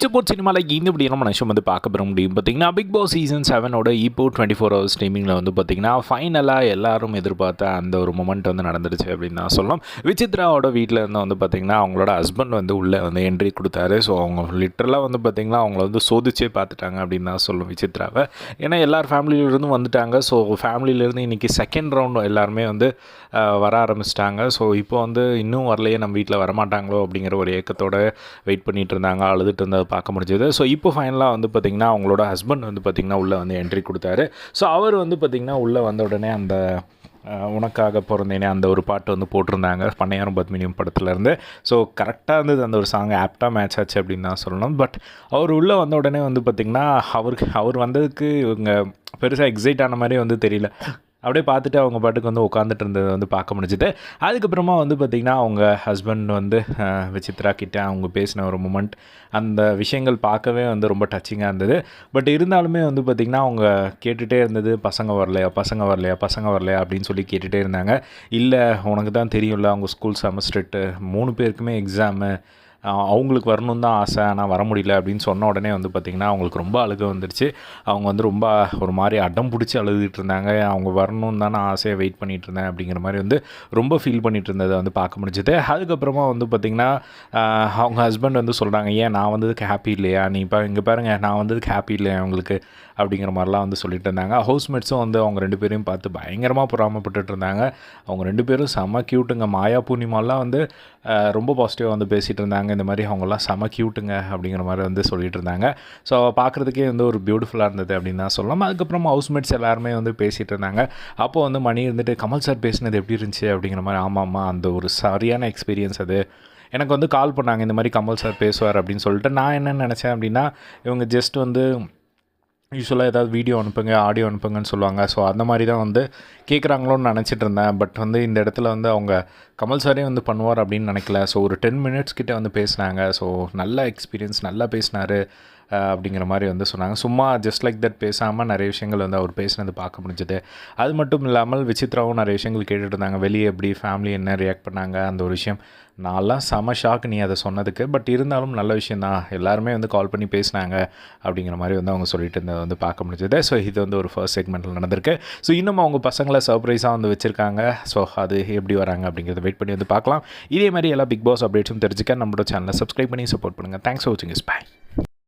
பிச்சபோட் சினிமாவில் இந்த இப்படி நம்ம நிமிஷம் வந்து பார்க்க பெற முடியும். பார்த்தீங்கன்னா பிக் பாஸ் சீசன் செவனோட இப்போ டுவெண்ட்டி ஃபோர் ஹவர்ஸ் ஸ்ட்ரீமிங்கில் வந்து பார்த்திங்கன்னா ஃபைனலாக எல்லாரும் எதிர்பார்த்த அந்த ஒரு மொமெண்ட் வந்து நடந்துடுச்சு அப்படின்னு தான் சொல்லலாம். விசித்ராவோட வீட்டில் இருந்து வந்து பார்த்திங்கன்னா அவங்களோட ஹஸ்பண்ட் வந்து உள்ளே வந்து என்ட்ரி கொடுத்தாரு. ஸோ அவங்க லிட்டரலாக வந்து பார்த்திங்கன்னா அவங்கள வந்து சோதிச்சே பார்த்துட்டாங்க அப்படின்னு தான் சொல்லும் விசித்ராவை. ஏன்னா எல்லார் ஃபேமிலியிலேருந்தும் வந்துட்டாங்க. ஸோ ஃபேமிலியிலேருந்து இன்றைக்கி செகண்ட் ரவுண்ட் எல்லாருமே வந்து வர ஆரம்பிச்சிட்டாங்க. ஸோ இப்போ வந்து இன்னும் வரலையே நம்ம வீட்டில் வரமாட்டாங்களோ அப்படிங்கிற ஒரு ஏக்கத்தோட வெயிட் பண்ணிகிட்டு இருந்தாங்க. அழுதுட்டு இருந்த பார்க்க முடிஞ்சது. ஸோ இப்போ ஃபைனலாக வந்து பார்த்திங்கன்னா அவங்களோட ஹஸ்பண்ட் வந்து பார்த்திங்கன்னா உள்ளே வந்து என்ட்ரி கொடுத்தாரு. ஸோ அவர் வந்து பார்த்திங்கன்னா உள்ளே வந்த உடனே அந்த உனக்காக பிறந்தேனே அந்த ஒரு பாட்டு வந்து போட்டிருந்தாங்க. பண்ணையாரம் பத்மினியம் படத்துலேருந்து ஸோ கரெக்டாக இருந்தது அந்த ஒரு சாங் ஆப்டாக மேட்ச் ஆச்சு அப்படின்னு தான் சொல்லணும். பட் அவர் உள்ளே வந்த உடனே வந்து பார்த்திங்கன்னா அவருக்கு அவர் வந்ததுக்கு இவங்க பெருசாக எக்ஸைட் ஆன மாதிரி வந்து தெரியல. அப்படியே பார்த்துட்டு அவங்க பாட்டுக்கு வந்து உட்காந்துட்டு இருந்தது வந்து பார்க்க முடிஞ்சிட்டு அதுக்கப்புறமா வந்து பார்த்திங்கன்னா அவங்க ஹஸ்பண்ட் வந்து விசித்ரா கிட்டே அவங்க பேசின ஒரு மூமெண்ட் அந்த விஷயங்கள் பார்க்கவே வந்து ரொம்ப டச்சிங்காக இருந்தது. பட் இருந்தாலுமே வந்து பார்த்திங்கன்னா அவங்க கேட்டுகிட்டே இருந்தது பசங்க வரலையா? பசங்க வரலையா? பசங்க வரலையா? அப்படின்னு சொல்லி கேட்டுகிட்டே இருந்தாங்க. இல்லை உனக்கு தான் தெரியும்ல அவங்க ஸ்கூல் செமஸ்டர்ட்டு மூணு பேருக்குமே எக்ஸாமு அவங்களுக்கு வரணும்னு தான் ஆசை ஆனால் வர முடியல அப்படின்னு சொன்ன உடனே வந்து பார்த்திங்கன்னா அவங்களுக்கு ரொம்ப அழுக வந்துடுச்சு அவங்க வந்து ரொம்ப ஒரு மாதிரி அடம் பிடிச்சி அழுதுகிட்டு இருந்தாங்க. அவங்க வரணும்னு தான் நான் ஆசையாக வெயிட் பண்ணிகிட்டு இருந்தேன் அப்படிங்கிற மாதிரி வந்து ரொம்ப ஃபீல் பண்ணிகிட்டு இருந்ததை வந்து பார்க்க முடிஞ்சது. அதுக்கப்புறமா வந்து பார்த்திங்கன்னா அவங்க ஹஸ்பண்ட் வந்து சொல்கிறாங்க ஏன் நான் வந்ததுக்கு ஹாப்பி இல்லையா? நீ இப்போ இங்கே பாருங்கள் நான் வந்ததுக்கு ஹாப்பி இல்லையா அவங்களுக்கு அப்படிங்கிற மாதிரிலாம் வந்து சொல்லிட்டு இருந்தாங்க. ஹவுஸ்மேட்ஸும் வந்து அவங்க ரெண்டு பேரையும் பார்த்து பயங்கரமாக பொறாமப்பட்டுட்டு இருந்தாங்க. அவங்க ரெண்டு பேரும் செம க்யூட்டுங்க மாயா பூர்ணிமாலாம் வந்து ரொம்ப பாசிட்டிவாக வந்து பேசிகிட்டு இருந்தாங்க. இந்த மாதிரி அவங்கெல்லாம் செம க்யூட்டுங்க அப்படிங்கிற மாதிரி வந்து சொல்லிகிட்டு இருந்தாங்க. ஸோ பார்க்குறதுக்கே வந்து ஒரு பியூட்டிஃபுல்லாக இருந்தது அப்படின்னு தான் சொல்லலாம். அதுக்கப்புறம் ஹவுஸ்மேட்ஸ் எல்லாருமே வந்து பேசிகிட்டு இருந்தாங்க. அப்போ வந்து மணி இருந்துட்டு கமல் சார் பேசினது எப்படி இருந்துச்சு? அப்படிங்கிற மாதிரி ஆமாம்மா அந்த ஒரு சரியான எக்ஸ்பீரியன்ஸ் அது. எனக்கு வந்து கால் பண்ணாங்க இந்த மாதிரி கமல் சார் பேசுவார் அப்படின்னு சொல்லிட்டு. நான் என்ன நினச்சேன் அப்படின்னா இவங்க ஜஸ்ட் வந்து யூஸ்வலாக ஏதாவது வீடியோ அனுப்புங்க ஆடியோ அனுப்புங்கன்னு சொல்லுவாங்க. ஸோ அந்த மாதிரி தான் வந்து கேட்குறாங்களோன்னு நினச்சிட்டு இருந்தேன் பட் வந்து இந்த இடத்துல வந்து அவங்க கமல் சாரே வந்து பண்ணுவார் அப்படின்னு நினைக்கல. ஸோ ஒரு டென் மினிட்ஸ் கிட்டே வந்து பேசினாங்க. ஸோ நல்ல எக்ஸ்பீரியன்ஸ் நல்லா பேசினார். அப்படிங்கிற மாதிரி வந்து சொன்னாங்க. சும்மா ஜஸ்ட் லைக் தட் பேசாமல் நிறைய விஷயங்கள் வந்து அவர் பேசினது பார்க்க முடிஞ்சது. அது மட்டும் இல்லாமல் விசித்ராவும் நிறைய விஷயங்கள் கேட்டுட்டு இருந்தாங்க. வெளியே எப்படி ஃபேமிலி என்ன ரியாக்ட் பண்ணாங்க அந்த ஒரு விஷயம். நான்லாம் செம ஷாக் நீ அதை சொன்னதுக்கு பட் இருந்தாலும் நல்ல விஷயம் தான். எல்லாருமே வந்து கால் பண்ணி பேசினாங்க அப்படிங்கிற மாதிரி வந்து அவங்க சொல்லிட்டு இருந்ததை வந்து பார்க்க முடிஞ்சது. ஸோ இது வந்து ஒரு ஃபர்ஸ்ட் செக்மெண்ட்டில் நடந்திருக்கு. ஸோ இன்னும் அவங்க பசங்களை சர்ப்ரைஸாக வந்து வச்சுருக்காங்க. ஸோ அது எப்படி வராங்க அப்படிங்கிறத வெயிட் பண்ணி வந்து பார்க்கலாம். இதே மாதிரி எல்லா பிக் பாஸ் அப்டேட்ஸும் தெரிஞ்சுக்க நம்மளோட சேனலை சப்ஸ்கிரைப் பண்ணி சப்போர்ட் பண்ணுங்கள் தேங்க்ஸ் ஃபார் வாட்சிங் இஸ் பை